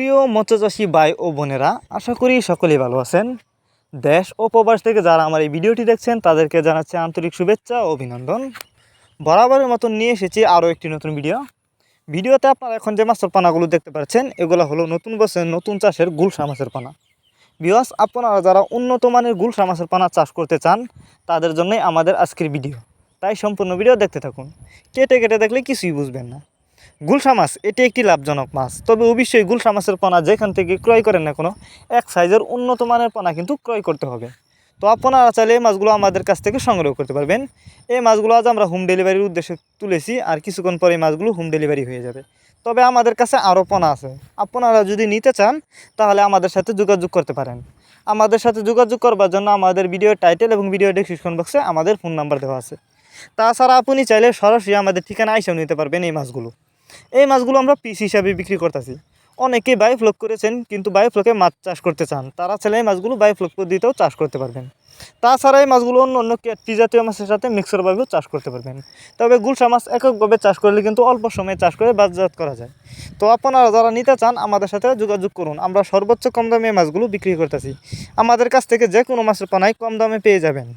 প্রিয় মৎস্যচাষী ভাই ও বোনেরা, আশা করি সকলেই ভালো আছেন। দেশ ও প্রবাস থেকে যারা আমার এই ভিডিওটি দেখছেন, তাদেরকে জানাচ্ছি আন্তরিক শুভেচ্ছা ও অভিনন্দন। বরাবরের মতন নিয়ে এসেছি আরও একটি নতুন ভিডিও। ভিডিওতে আপনারা এখন যে মাছের পানাগুলো দেখতে পাচ্ছেন, এগুলো হলো নতুন বছরের নতুন চাষের গুলশা মাছের পানা। বিয়স আপনারা যারা উন্নত মানের গুলশা মাছের পানা চাষ করতে চান, তাদের জন্যই আমাদের আজকের ভিডিও। তাই সম্পূর্ণ ভিডিও দেখতে থাকুন। কেটে কেটে দেখলে কিছুই বুঝবেন না। গুলশা মাছ, এটি একটি লাভজনক মাছ। তবে অবশ্যই গুলশা মাছের পোনা যেখান থেকে ক্রয় করেন না কোনো, এক সাইজের উন্নত মানের পোনা কিন্তু ক্রয় করতে হবে। তো আপনারা চাইলে এই মাছগুলো আমাদের কাছ থেকে সংগ্রহ করতে পারবেন। এই মাছগুলো আজ আমরা হোম ডেলিভারির উদ্দেশ্যে তুলেছি আর কিছুক্ষণ পরে এই মাছগুলো হোম ডেলিভারি হয়ে যাবে। তবে আমাদের কাছে আরও পোনা আছে। আপনারা যদি নিতে চান, তাহলে আমাদের সাথে যোগাযোগ করতে পারেন। আমাদের সাথে যোগাযোগ করবার জন্য আমাদের ভিডিও টাইটেল এবং ভিডিও ডেসক্রিপশন বক্সে আমাদের ফোন নাম্বার দেওয়া আছে। তাছাড়া আপনি চাইলে সরাসরি আমাদের ঠিকানা আইসেও নিতে পারবেন এই মাছগুলো। এই মাছগুলো আমরা পিস হিসাবে বিক্রি করতেছি। অনেকেই বায়োফ্লক করেছেন, কিন্তু বায়োফ্লকে মাছ চাষ করতে চান। তারা চাইলে এই মাছগুলো বায়োফ্লক পদ্ধতিতেও চাষ করতে পারবেন। তাছাড়া এই মাছগুলো অন্য অন্য ক্যাটফি জাতীয় মাছের সাথে মিক্সারভাবেও চাষ করতে পারবেন। তবে গুলশা মাছ এককভাবে চাষ করলে কিন্তু অল্প সময়ে চাষ করে বাজারজাত করা যায়। তো আপনারা যারা নিতে চান, আমাদের সাথে যোগাযোগ করুন। আমরা সর্বোচ্চ কম দামে মাছগুলো বিক্রি করতেছি। আমাদের কাছ থেকে যে কোনো মাছের পানায় কম দামে পেয়ে যাবেন।